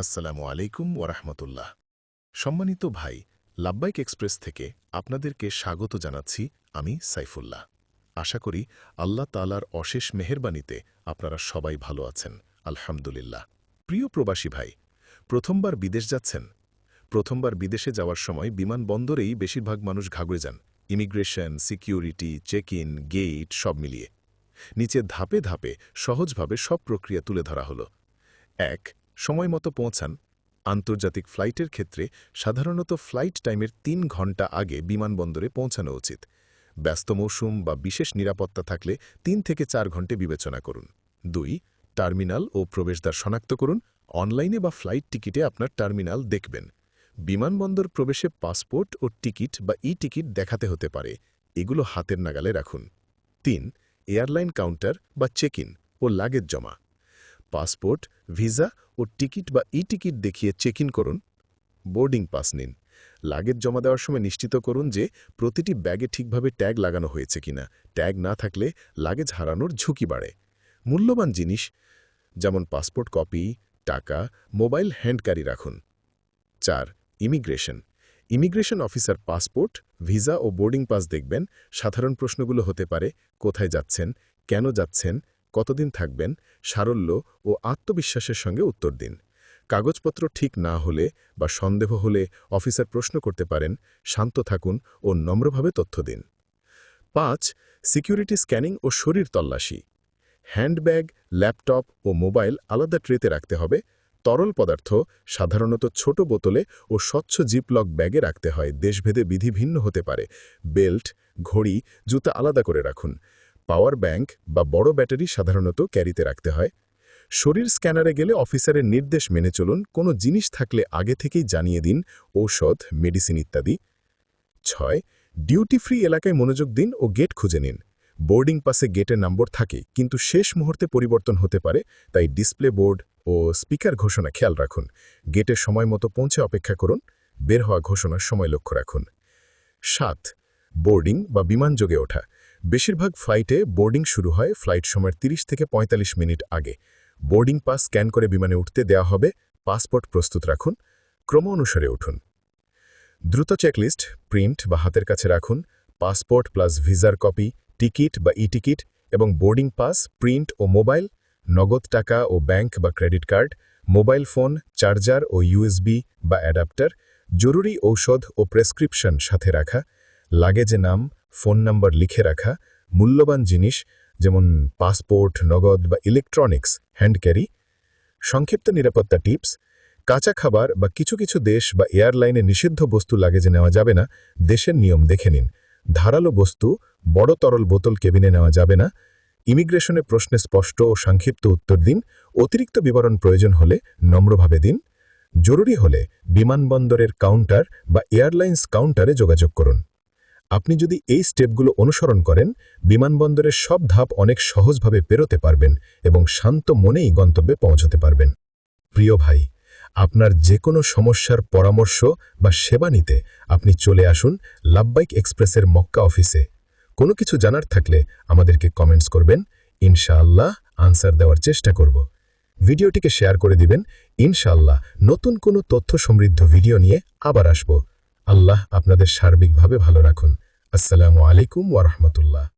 আসসালামু আলাইকুম ওরহমতুল্লাহ সম্মানিত ভাই লাব্বাইক এক্সপ্রেস থেকে আপনাদেরকে স্বাগত জানাচ্ছি আমি সাইফুল্লাহ। আশা করি আল্লাহ তালার অশেষ মেহেরবানিতে আপনারা সবাই ভালো আছেন, আলহামদুলিল্লাহ। প্রিয় প্রবাসী ভাই, প্রথমবার বিদেশ যাচ্ছেন? প্রথমবার বিদেশে যাওয়ার সময় বিমানবন্দরেই বেশিরভাগ মানুষ ঘাগড়ে যান। Immigration, security check in gate সব মিলিয়ে। নিচে ধাপে ধাপে সহজভাবে সব প্রক্রিয়া তুলে ধরা হলো। এক সময় মতো পৌঁছান। আন্তর্জাতিক ফ্লাইটের ক্ষেত্রে সাধারণত ফ্লাইট টাইমের তিন ঘণ্টা আগে বিমানবন্দরে পৌঁছানো উচিত। ব্যস্ত মৌসুম বা বিশেষ নিরাপত্তা থাকলে তিন থেকে চার ঘন্টে বিবেচনা করুন। দুই, টার্মিনাল ও প্রবেশদ্বার শনাক্ত করুন। অনলাইনে বা ফ্লাইট টিকিটে আপনার টার্মিনাল দেখবেন। বিমানবন্দর প্রবেশে পাসপোর্ট ও টিকিট বা ই টিকিট দেখাতে হতে পারে। এগুলো হাতের নাগালে রাখুন। তিন, এয়ারলাইন কাউন্টার বা চেক ইন ও লাগেজ জমা। পাসপোর্ট, ভিসা ও টিকিট বা ই টিকিট দেখিয়ে চেক ইন করুন। বোর্ডিং পাস নিন। লাগেজ জমা দেওয়ার সময় নিশ্চিত করুন যে প্রতিটি ব্যাগে ঠিকভাবে ট্যাগ লাগানো হয়েছে কিনা। ট্যাগ না থাকলে লাগেজ হারানোর ঝুঁকি বাড়ে। মূল্যবান জিনিস, যেমন পাসপোর্ট কপি, টাকা, মোবাইল হ্যান্ডকারি রাখুন। চার, immigration. Immigration officer passport, visa ও বোর্ডিং পাস দেখবেন। সাধারণ প্রশ্নগুলো হতে পারে, কোথায় যাচ্ছেন, কেন যাচ্ছেন কতদিন থাকবেন, সারল্য ও আত্মবিশ্বাসের সঙ্গে উত্তর দিন। কাগজপত্র ঠিক না হলে বা সন্দেহ হলে অফিসার প্রশ্ন করতে পারেন, শান্ত থাকুন ও নম্রভাবে তথ্য দিন। পাঁচ, সিকিউরিটি স্ক্যানিং ও শরীর তল্লাশি। হ্যান্ডব্যাগ, ল্যাপটপ ও মোবাইল আলাদা ট্রেতে রাখতে হবে। তরল পদার্থ সাধারণত ছোট বোতলে ও স্বচ্ছ জিপলক ব্যাগে রাখতে হয়। দেশভেদে বিধি ভিন্ন হতে পারে। বেল্ট, ঘড়ি, জুতা আলাদা করে রাখুন। পাওয়ার ব্যাংক বা বড় ব্যাটারি সাধারণত ক্যারিতে রাখতে হয়। শরীর স্ক্যানারে গেলে অফিসারের নির্দেশ মেনে চলুন, কোনো জিনিস থাকলে আগে থেকেই জানিয়ে দিন, ঔষধ, মেডিসিন ইত্যাদি। ছয়, ডিউটি ফ্রি এলাকায় মনোযোগ দিন ও গেট খুঁজে নিন। বোর্ডিং পাসে গেটের নম্বর থাকে, কিন্তু শেষ মুহূর্তে পরিবর্তন হতে পারে, তাই ডিসপ্লে বোর্ড ও স্পিকার ঘোষণা খেয়াল রাখুন। গেটের সময় মতো পৌঁছে অপেক্ষা করুন, বের হওয়া ঘোষণার সময় লক্ষ্য রাখুন। সাত, বোর্ডিং বা বিমান যোগে ওঠা। বেশিরভাগ ফ্লাইটে বোর্ডিং শুরু হয় ফ্লাইট সময়ের ৩০ থেকে ৪৫ মিনিট আগে। বোর্ডিং পাস স্ক্যান করে বিমানে উঠতে দেওয়া হবে। পাসপোর্ট প্রস্তুত রাখুন। ক্রম অনুসারে উঠুন। দ্রুত চেকলিস্ট, প্রিন্ট বা হাতের কাছে রাখুন। পাসপোর্ট প্লাস ভিসার কপি, টিকিট বা ই টিকিট এবং বোর্ডিং পাস, প্রিন্ট ও মোবাইল, নগদ টাকা ও ব্যাংক বা credit card, mobile phone, charger ও ইউএসবি বা অ্যাডাপ্টার, জরুরি ঔষধ ও প্রেসক্রিপশন সাথে রাখা, লাগেজে নাম ফোন নাম্বার লিখে রাখা, মূল্যবান জিনিস যেমন পাসপোর্ট, নগদ বা ইলেকট্রনিক্স, হ্যান্ড ক্যারি, সংক্ষিপ্ত নিরাপত্তা টিপস, কাঁচা খাবার বা কিছু কিছু দেশ বা এয়ারলাইনে নিষিদ্ধ বস্তু লাগেজে নেওয়া যাবে না, দেশের নিয়ম দেখে নিন। ধারালো বস্তু, বড় তরল বোতল কেবিনে নেওয়া যাবে না, ইমিগ্রেশনে প্রশ্নে স্পষ্ট ও সংক্ষিপ্ত উত্তর দিন, অতিরিক্ত বিবরণ প্রয়োজন হলে নম্রভাবে দিন, জরুরি হলে বিমানবন্দরের কাউন্টার বা এয়ারলাইন্স কাউন্টারে যোগাযোগ করুন। আপনি যদি এই স্টেপগুলো অনুসরণ করেন, বিমানবন্দরের সব ধাপ অনেক সহজভাবে পেরোতে পারবেন এবং শান্ত মনেই গন্তব্যে পৌঁছতে পারবেন। প্রিয় ভাই, আপনার যে কোনো সমস্যার পরামর্শ বা সেবা নিতে আপনি চলে আসুন লাব্বাইক এক্সপ্রেসের মক্কা অফিসে। কোনো কিছু জানার থাকলে আমাদেরকে কমেন্টস করবেন, ইনশাআল্লাহ আনসার দেওয়ার চেষ্টা করব। ভিডিওটিকে শেয়ার করে দিবেন, ইনশাআল্লাহ নতুন কোনো তথ্য সমৃদ্ধ ভিডিও নিয়ে আবার আসব। আল্লাহ আপনাদের সার্বিকভাবে ভালো রাখুন। আসসালামু আলাইকুম ওয়ারহমতুল্লাহ